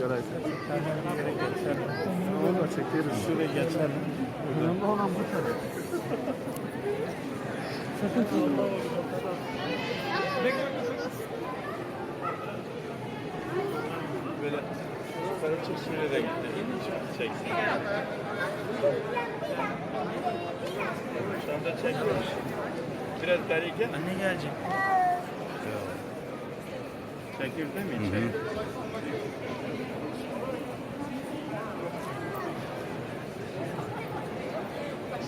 yere geçelim. Onu da çekeriz. Şuraya geçelim. Önemli olan bu yok. Böyle yukarı çık şöyle de gitti. Çeksin. Şu anda çekiyoruz. Biraz beri gel. Anne gelecek. Çekiyor değil mi içeri?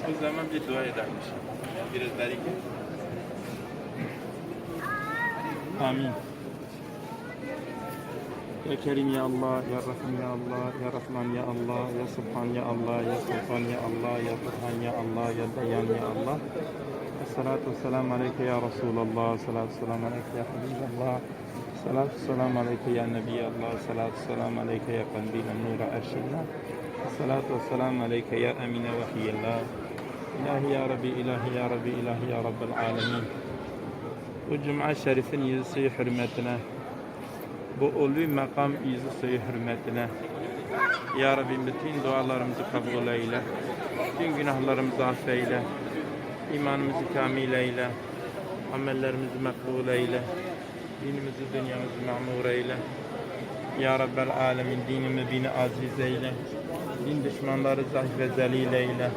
O zaman bir dua edermiş. Biraz gel. Amin. Ya Kerim ya Allah, ya Rahim ya Allah, ya Rahman ya Allah, ya Subhan ya Allah, ya Sultan ya Allah, ya Burhan ya Allah, ya Dayan ya Allah. Esselatu vesselamu aleyke ya Resulallah, salatu vesselamu aleyke ya Habiballah, salatu vesselamu aleyke ya Nebiyallah, salatu vesselamu aleyke ya Kandil Nura Erşillah, salatu vesselamu aleyke ya Emine Vahiyallah. İlahi ya Rabbi, ilahi ya Rabbi, ilahi ya Rabbel Alemin. Bu Cuma şerifin yüzü hürmetine, bu ulvi makam yüzü hürmetine, Ya Rabbi bütün dualarımızı kabul eyle, bütün günahlarımızı affeyle, imanımızı kamil eyle, amellerimizi makbul eyle, dinimizi dünyamızı mamur eyle. Ya Rabbel Alemin dinimi bini aziz eyle, din düşmanları zayıf ve zelil eyle,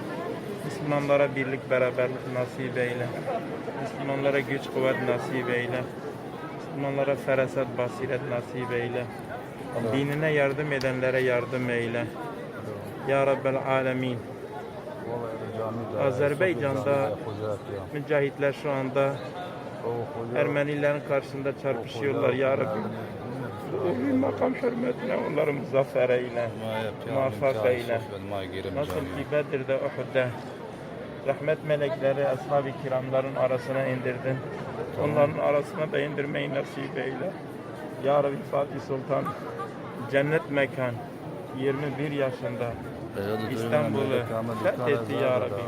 Müslümanlara birlik beraberlik nasip eyle, Müslümanlara güç kuvvet nasip eyle, Müslümanlara feraset basiret nasip eyle, dinine yardım edenlere yardım eyle. Ya Rabbel Alemin. Azerbaycan'da mücahitler şu anda Ermenilerin karşısında çarpışıyorlar ya Rabbi. Bir makam hürmetine onları muzaffer eyle, muvaffak eyle. Nasıl ki Bedir'de, Uhud'da rahmet melekleri ashab-ı kiramların arasına indirdin. Onların arasına da indirmeyi nasip eyle. Ya Rabbi Fatih Sultan cennet mekan 21 yaşında İstanbul'u fethetti ya Rabbi.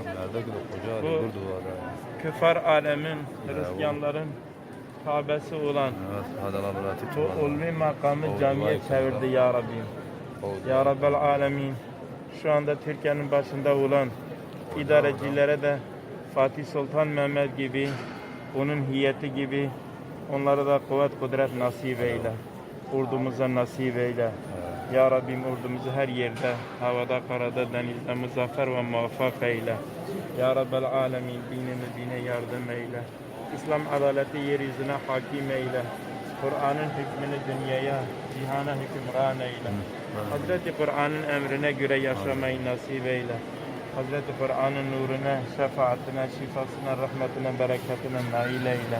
Bu küfar alemin, Hristiyanların Kabe'si olan bu ulvi makamı camiye çevirdi ya Rabbi. Ya Rabbel Alemin şu anda Türkiye'nin başında olan idarecilere de Fatih Sultan Mehmet gibi onun hiyeti gibi onlara da kuvvet kudret nasip eyle. Ordumuza nasip eyle. Ya Rabbim ordumuzu her yerde, havada, karada, denizde muzaffer ve muvaffak eyle. Ya Rabbel Alemin dinini dine yardım eyle. İslam adaleti yeryüzüne hakim eyle. Kur'an'ın hükmünü dünyaya, cihana hükümran eyle. Hazreti Kur'an'ın emrine göre yaşamayı nasip eyle. Hazreti Kur'an'ın nuruna, şefaatine, şifasına, rahmetine, bereketine nail eyle.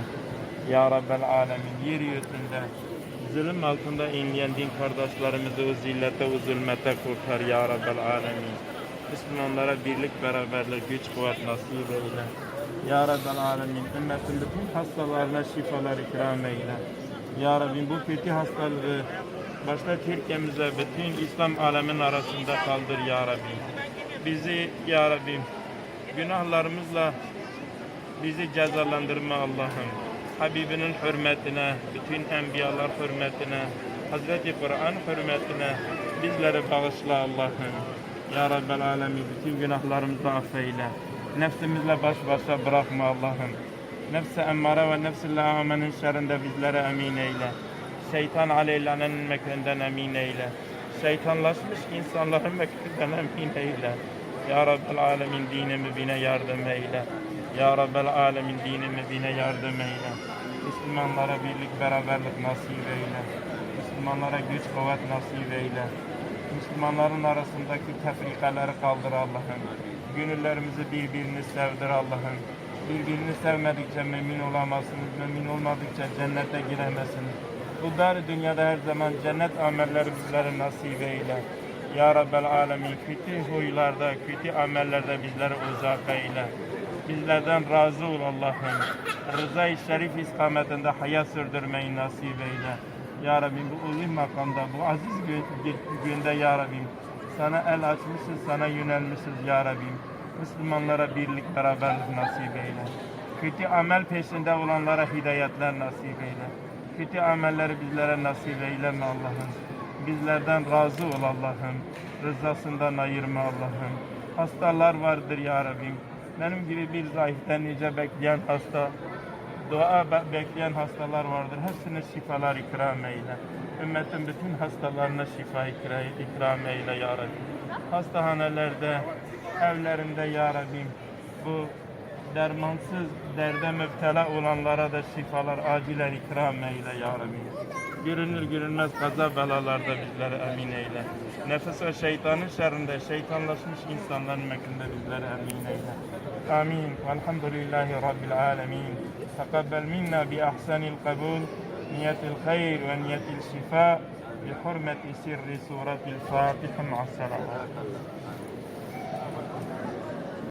Ya Rabbel Alemin yeryüzünde zulüm altında inleyen din kardeşlerimizi o zillete, o zulmete kurtar Ya Rabbel Alemin. Müslümanlara birlik, beraberlik, güç, kuvvet nasip eyle. Ya Rabbel Alemin, ümmetin bütün hastalarına şifalar ikram eyle. Ya Rabbim bu kötü hastalığı başta Türkiye'mize, bütün İslam alemin arasında kaldır Ya Rabbim. Bizi Ya Rabbim günahlarımızla bizi cezalandırma Allah'ım. Habibinin hürmetine, bütün enbiyalar hürmetine, Hazreti Kur'an hürmetine bizleri bağışla Allah'ım. Ya Rabbel Alemin bütün günahlarımızı affeyle. Nefsimizle baş başa bırakma Allah'ım. Nefsi emmare ve nefsi lâmenin şerrinde bizlere emin eyle. Şeytan aleyhlanenin mekrinden emin eyle. Şeytanlaşmış insanların mekrinden emin eyle. Ya Rabbel Alemin dinimi bine yardım eyle. Ya Rabbel Alemin dinimi bine yardım eyle. Müslümanlara birlik beraberlik nasip eyle. Müslümanlara güç kuvvet nasip eyle. Müslümanların arasındaki tefrikaları kaldır Allah'ım. Gönüllerimizi birbirini sevdir Allah'ım. Birbirini sevmedikçe mümin olamazsınız. Mümin olmadıkça cennete giremezsiniz. Bu dar dünyada her zaman cennet amelleri bizlere nasip eyle. Ya Rabbel Alemin kötü huylarda, kötü amellerde bizleri uzak eyle. Bizlerden razı ol Allah'ım. Rıza-i şerif istikametinde hayat sürdürmeyi nasip eyle. Ya Rabbim bu ulvi makamda, bu aziz gün- günde Ya Rabbim sana el açmışız, sana yönelmişiz Ya Rabbim. Müslümanlara birlik, beraberlik nasip eyle. Kötü amel peşinde olanlara hidayetler nasip eyle. Kötü amelleri bizlere nasip eyleme Allah'ım. bizlerden razı ol Allah'ım. Rızasından ayırma Allah'ım. Hastalar vardır ya Rabbim. Benim gibi bir zayıften nice bekleyen hasta, dua be- bekleyen hastalar vardır. Hepsine şifalar ikram eyle. Ümmetin bütün hastalarına şifa ikra- ikram eyle ya Rabbi. Hastahanelerde, evlerinde ya Rabbim bu dermansız derde müptela olanlara da şifalar acilen ikram eyle ya Rabbi. Görünür görünmez kaza belalarda bizleri emin eyle. Nefes ve şeytanın şerrinde şeytanlaşmış insanların mekkinde bizleri emin eyle. Amin. Velhamdülillahi Rabbil alemin. Tekabbel minna bi ahsanil kabul. نية الخير ونية الشفاء بحرمة سر سورة الفاتحة مع السلامة.